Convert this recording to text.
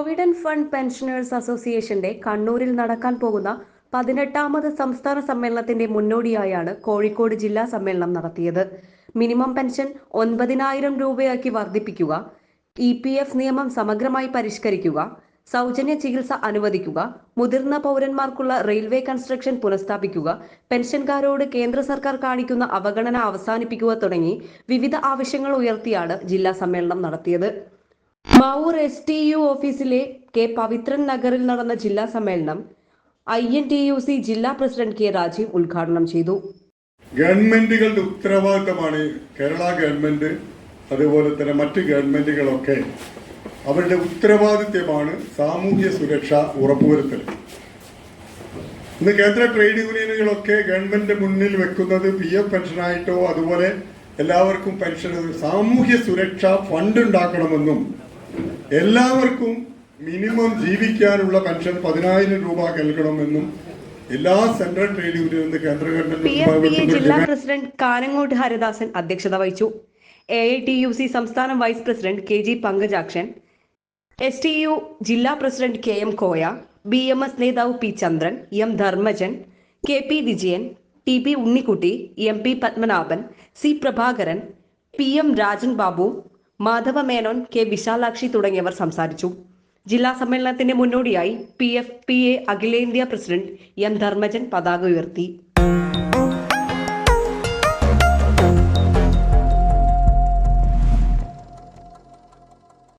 Provident fund pensioners അസോസിയേഷന്റെ കണ്ണൂരിൽ നടക്കാൻ പോകുന്ന പതിനെട്ടാമത് സംസ്ഥാന സമ്മേളനത്തിന്റെ മുന്നോടിയായാണ് കോഴിക്കോട് ജില്ലാ സമ്മേളനം നടത്തിയത്. മിനിമം പെൻഷൻ ഒൻപതിനായിരം രൂപയാക്കി വർദ്ധിപ്പിക്കുക ഇ പി എഫ് നിയമം സമഗ്രമായി പരിഷ്കരിക്കുക സൗജന്യ ചികിത്സ അനുവദിക്കുക മുതിർന്ന പൗരന്മാർക്കുള്ള റെയിൽവേ കൺസ്ട്രക്ഷൻ പുനഃസ്ഥാപിക്കുക പെൻഷൻകാരോട് കേന്ദ്ര സർക്കാർ കാണിക്കുന്ന അവഗണന അവസാനിപ്പിക്കുക തുടങ്ങി വിവിധ ആവശ്യങ്ങൾ ഉയർത്തിയാണ് ജില്ലാ സമ്മേളനം നടത്തിയത്. മാവൂർ എസ് ടി യു ഓഫീസിലെ കെ പവിത്രൻ നഗറിൽ നടന്ന ജില്ലാ സമ്മേളനം I N T U C ജില്ലാ പ്രസിഡന്റ് കെ രാജീവ് ഉദ്ഘാടനം ചെയ്തു. ഗവൺമെന്റുകളുടെ ഉത്തരവാദിത്തമാണ് കേരള ഗവൺമെന്റ് അതുപോലെ തന്നെ മറ്റ് ഗവൺമെന്റുകളൊക്കെ അവരുടെ ഉത്തരവാദിത്തമാണ് സാമൂഹ്യ സുരക്ഷ ഉറപ്പുവരുത്തൽ. ഇന്ന് കേന്ദ്ര ട്രേഡ് യൂണിയനുകളൊക്കെ ഗവൺമെന്റ് മുന്നിൽ വെക്കുന്നത് പി എഫ് പെൻഷനായിട്ടോ അതുപോലെ എല്ലാവർക്കും പെൻഷൻ സാമൂഹ്യ സുരക്ഷാ ഫണ്ട് ഉണ്ടാക്കണമെന്നും എല്ലാവർക്കും മിനിമം ജീവിക്കാനുള്ള പെൻഷൻ പതിനായിരം രൂപ നൽകണമെന്നും എല്ലാ സെൻട്രൽ ട്രേഡ് യൂണിയനും കേന്ദ്ര ജില്ലാ പ്രസിഡന്റ് കാനങ്ങോട്ട് ഹരിദാസൻ അധ്യക്ഷത വഹിച്ചു. A I T U C സംസ്ഥാന vice president K G Pankajakshan S T U ജില്ലാ president K M Koya B M S നേതാവ് P Chandran M Dharmajan K P Vijayan T P Unnikutty M P Padmanabhan C Prabhakaran P M Rajan Babu Madhava Menon K Vishalakshi തുടങ്ങിയവർ സംസാരിച്ചു. ജില്ലാ സമ്മേളനത്തിന്റെ മുന്നോടിയായി P F P A അഖിലേന്ത്യാ president M Dharmajan പതാക ഉയർത്തി.